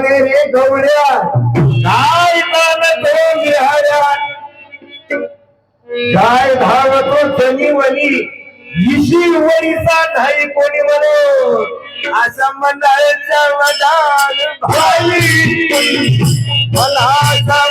रे गवड्या काय तान तो विहाऱ्या काय धावतो शनिवनी इशी वरीचा नाही कोणी म्हणून असा मंडळाच्या वडाल भाई मनाचा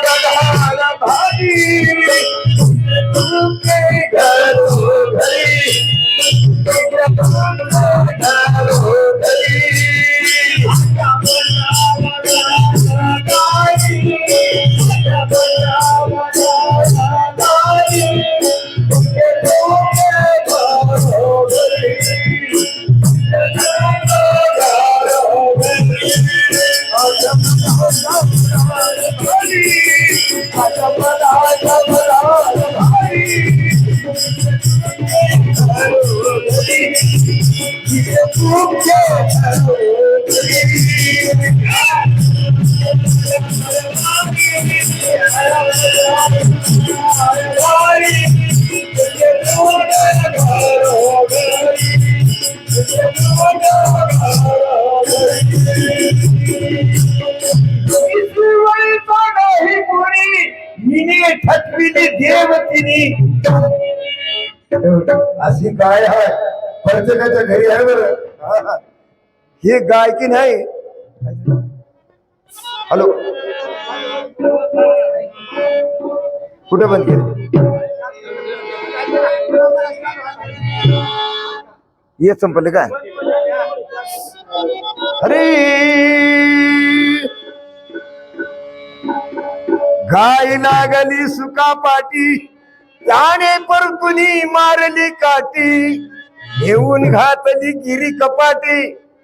ठकविली देवतिनी अशी गाय आहे प्रत्येकाच्या घरी आहे बरं. हा, गाय की नाही? हॅलो. कुठे बंद केली ये संपले काय? अरे! गाय लागली सुका पाटी त्याने परतुनी मारली काठी घेऊन घातली गिरी कपाटी.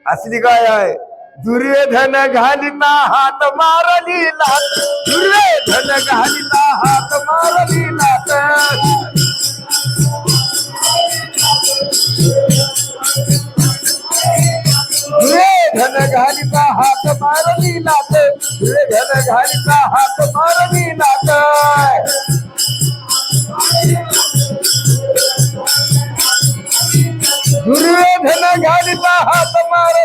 असली काय आहे दुर्योधन घालिता हात मारली लाट दुर्योधन घालिता हात मारली लाट दुर्योधन घालिता हात मारली लाट दुर्योधन घालिता हात मारली लाट दुर्योधन घालिता हात मारली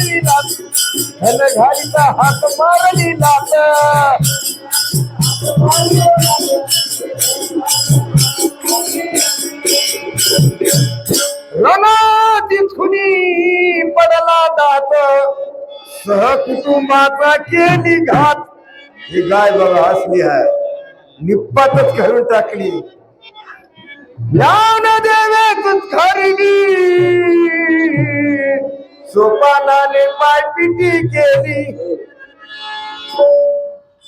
मारली लाट धन घालिता हात मारली लाट रणाची खुनी पडला दात. सहकुटुंबाचा केली घात. ही गाय बघा असली आहे. निप्पातच घरून टाकली. ज्ञान देवेच खरली सोपानाने पाठीची केली.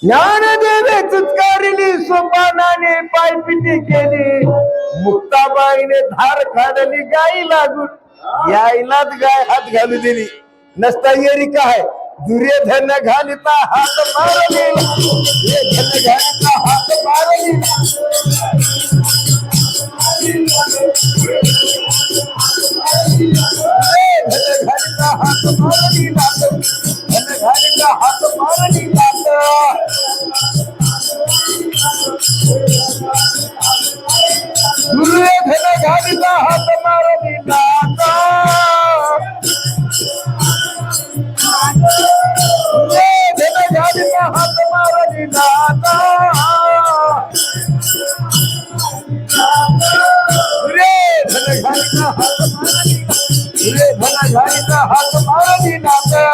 ज्ञानदेवे चुचकारिली सोपानाने पायपिटी केली. मुक्ताबाईने धार काढली गाई लागून. यायलाच गाय हात घालू दिली. नसता येरी काय? दुर्योधन घालता हात मारली. घालता हात मारली. धन हात मारली लाट दुर्योधन घालीचा हात मारली नाता रे धन घालीचा हात मारली नाता रे धन हात मारली रे धन हात मारली नाता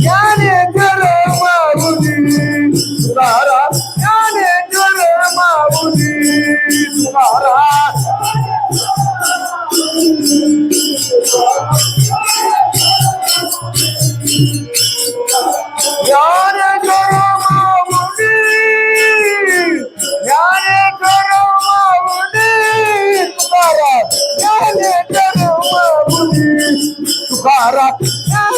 ज्ञानेश्वर माऊली तुकारा ज्ञानेश्वर माऊली तुकारा ज्ञानेश्वर माऊली ज्ञानेश्वर माऊली तुकारा ज्ञानेश्वर माऊली तुकारा ज्ञानेश्वर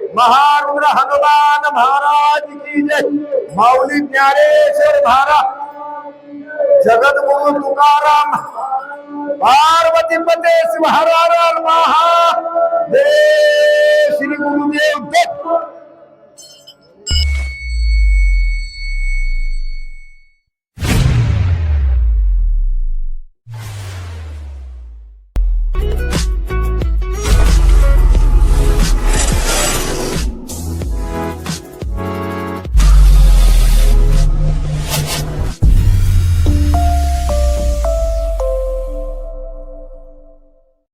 महारुद्र हनुमान महाराज की जय। माऊली ज्ञानेश्वर महाराज। जगद्गुरु तुकाराम। पार्वती पते महाराज। महा